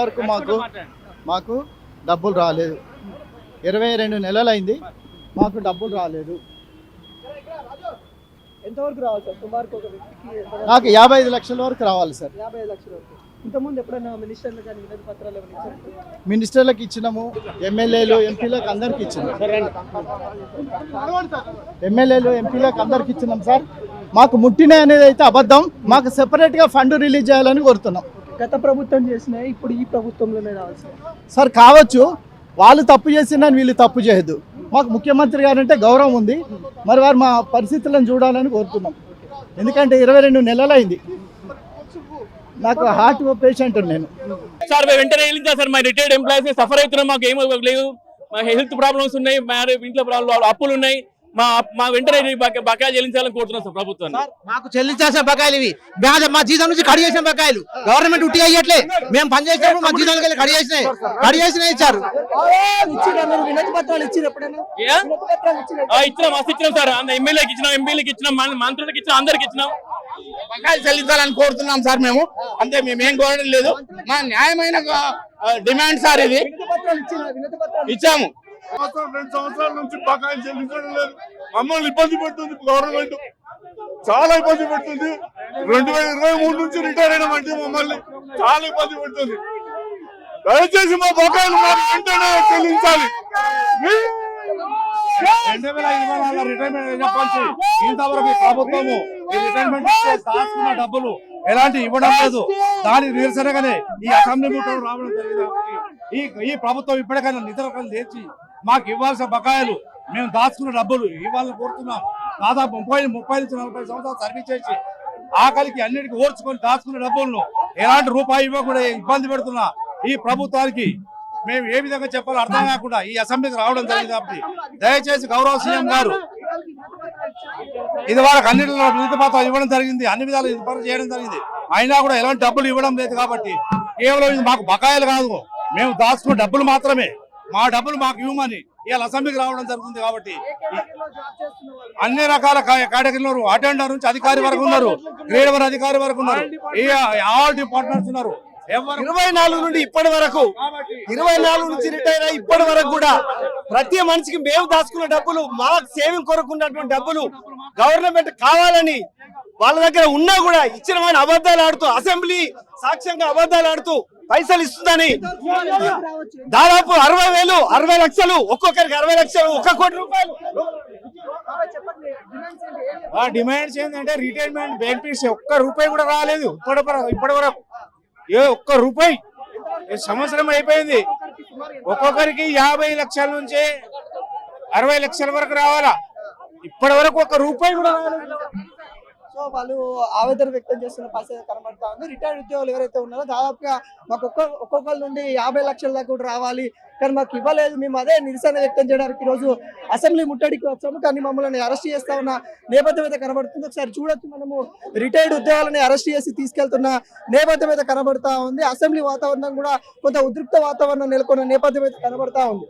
వరకు మాకు మాకు డబ్బులు రాలేదు. ఇరవై రెండు నెలలైంది. మాకు డబ్బులు రాలేదు. ఎంతవరకు రావాలి సార్? సుమారుకు ఒక వ్యక్తికి ఎంత నాకు యాభై ఐదు లక్షల వరకు రావాలి సార్. యాభై ఐదు లక్షల వరకు. ఇంతకుముందు ఎప్పుడైనా మినిస్టర్లు కానీ వినతి పత్రాలు ఏమైనా ఇచ్చారు? మినిస్టర్లకు ఇచ్చినాము ఎమ్మెల్యేలు ఎంపీలకు అందరికి ఇచ్చినాము ఎమ్మెల్యేలు ఎంపీలకు అందరికి ఇచ్చినాం సార్. మాకు ముట్టిన అనేది అయితే అబద్ధం. మాకు సెపరేట్గా ఫండ్ రిలీజ్ చేయాలని కోరుతున్నాం. గత ప్రభుత్వం చేసినాయి ఇప్పుడు ఈ ప్రభుత్వంలోనే రావాలి సార్ సార్ కావచ్చు. వాళ్ళు తప్పు చేసిందని వీళ్ళు తప్పు చేయదు మాకు ముఖ్యమంత్రి గారు అంటే గౌరవం ఉంది. మరి వారు మా పరిస్థితులను చూడాలని కోరుతున్నాం. ఎందుకంటే ఇరవై రెండు నెలలైంది నాకు హార్ట్ పేషెంట్ నేను. సార్ వెంటనే వెళ్ళిందా సార్. మా రిటైర్డ్ ఎంప్లాయీస్ సఫర్ అవుతున్నాం. మాకు ఏమో లేదు. మా హెల్త్ ప్రాబ్లమ్స్ ఉన్నాయి. మా ఇంట్లో ప్రాబ్లం అప్పులు ఉన్నాయి. మా మా వెంటనే బకాయి చెల్లించాలని కోరుతున్నాం సార్ ప్రభుత్వాన్ని. మాకు చెల్లించాల్సిన బకాయిలు ఇవి. మా జీతం నుంచి కడి చేసిన బకాయిలు. గవర్నమెంట్ ఉట్టిగా ఇయ్యట్లే మేము పని చేసినప్పుడు మా జీతానికి వెళ్ళి కడి చేసినాయి. కడి చేసినాయి ఇచ్చారు. ఇచ్చిరా మీరు వినతి పత్రాలు ఇచ్చారు ఎప్పుడైనా? ఏ? వినతి పత్రాలు ఇచ్చిరా? ఆ, ఇచ్చినాం మస్తు ఇచ్చినాం సార్. ఎమ్మెల్యేకి ఇచ్చినాం ఎంపీలకి ఇచ్చినాం మంత్రులకు ఇచ్చినాం అందరికి ఇచ్చినాం. బకాయిలు చెల్లించాలని కోరుతున్నాం సార్ మేము. అంతే మేము ఏం కోరడం లేదు. మా న్యాయమైన డిమాండ్ సార్ ఇది. వినతి పత్రాలు ఇచ్చిరా? వినతి పత్రాలు ఇచ్చాము. సంవత్సరం రెండు సంవత్సరాల నుంచి బకాయిలు చెల్లించడం లేదు మమ్మల్ని ఇబ్బంది పెడుతుంది గవర్నమెంట్ చాలా ఇబ్బంది పెడుతుంది. రెండు వేల ఇరవై మూడు నుంచి రిటైర్ అయినామంటే మమ్మల్ని చాలా ఇబ్బంది పెడుతుంది. దయచేసి మా బకాయిలు మాకు వెంటనే చెల్లించాలి. రెండు వేల ఇరవై నాలుగు రిటైర్మెంట్ చెప్పాల్సి ఇంతవరకు ప్రభుత్వము ఈ రిటైర్మెంట్ దాచుకున్న డబ్బులు ఎలాంటి ఇవ్వడం లేదు. దాని నిరసనగానే ఈ అసెంబ్లీ ముట్టడం రావడం జరిగింది. ఈ ఈ ప్రభుత్వం ఇప్పటికైనా నిద్రకలు లేచి మాకు ఇవ్వాల్సిన బకాయిలు మేము దాచుకున్న డబ్బులు ఇవ్వాలని కోరుతున్నాం. దాదాపు ముప్పై ముప్పై నుంచి నలభై సంవత్సరాలు సర్వీస్ చేసి ఆకలికి అన్నిటికీ ఓర్చుకొని దాచుకున్న డబ్బులను ఎలాంటి రూపాయి ఇవ్వకుండా ఇబ్బంది పెడుతున్నా. ఈ ప్రభుత్వానికి మేము ఏ విధంగా చెప్పాలో అర్థం కాకుండా ఈ అసెంబ్లీకి రావడం జరిగింది కాబట్టి దయచేసి గౌరవ సీఎం గారు ఇది వాళ్ళకి అన్నిటిలో వినతి ఇవ్వడం జరిగింది అన్ని విధాలు ఇన్ఫార్మ్ చేయడం జరిగింది. అయినా కూడా ఎలాంటి డబ్బులు ఇవ్వడం లేదు కాబట్టి కేవలం ఇది మాకు బకాయిలు కాదు. మేము దాచుకున్న డబ్బులు మాత్రమే మా డబ్బులు మాకు ఇవ్వమని ఇవాళ అసెంబ్లీకి రావడం జరుగుతుంది కాబట్టి అన్ని రకాల కేటగిరీలో అటెండర్ నుంచి అధికారి వరకు ఉన్నారు. గ్రేడ్ వన్ అధికారి వరకు ఉన్నారు. ఆల్ డిపార్ట్మెంట్స్ ఉన్నారు. ఇరవై నాలుగు నుండి ఇప్పటి వరకు ఇరవై నాలుగు నుంచి రిటైర్ అయ్యి ఇప్పటి వరకు కూడా ప్రతి మనిషికి మేము దాచుకున్న డబ్బులు మా సేవింగ్ కొరకు ఉన్నటువంటి డబ్బులు గవర్నమెంట్ కావాలని వాళ్ళ దగ్గర ఉన్నా కూడా ఇచ్చిన అబద్ధాలు ఆడుతూ అసెంబ్లీ సాక్ష్యంగా అబద్ధాలు ఆడుతూ పైసలు ఇస్తుందని. దాదాపు అరవై వేలు అరవై లక్షలు ఒక్కొక్కరికి అరవై లక్షలు ఒక్క కోటి రూపాయలు. డిమాండ్స్ ఏంటంటే రిటైర్మెంట్ బెనిఫిట్స్ ఒక్క రూపాయి కూడా రాలేదు. ఇప్పటి ఇప్పటి వరకు ఏ ఒక్క రూపాయి. సంవత్సరం అయిపోయింది. ఒక్కొక్కరికి యాభై లక్షల నుంచి అరవై లక్షల వరకు రావాలా? ఇప్పటి వరకు ఒక్క రూపాయి కూడా రాలేదు. సో వాళ్ళు ఆవేదన వ్యక్తం చేస్తున్న పరిస్థితి కనబడతా ఉంది. రిటైర్డ్ ఉద్యోగులు ఎవరైతే ఉన్నారో దాదాపుగా మాకు ఒక్క ఒక్కొక్కరి నుండి యాభై లక్షల దాకా కూడా రావాలి. కానీ మాకు ఇవ్వలేదు. మేము అదే నిరసన వ్యక్తం చేయడానికి ఈరోజు అసెంబ్లీ ముట్టడికి వచ్చాము. కానీ మమ్మల్ని అరెస్ట్ చేస్తా ఉన్న నేపథ్యం అయితే కనబడుతుంది. ఒకసారి చూడొచ్చు మనము. రిటైర్డ్ ఉద్యోగాలని అరెస్ట్ చేసి తీసుకెళ్తున్న నేపథ్యం అయితే కనబడతా ఉంది. అసెంబ్లీ వాతావరణం కూడా కొంత ఉద్రిక్త వాతావరణం నెలకొన్న నేపథ్యం అయితే కనబడతా ఉంది.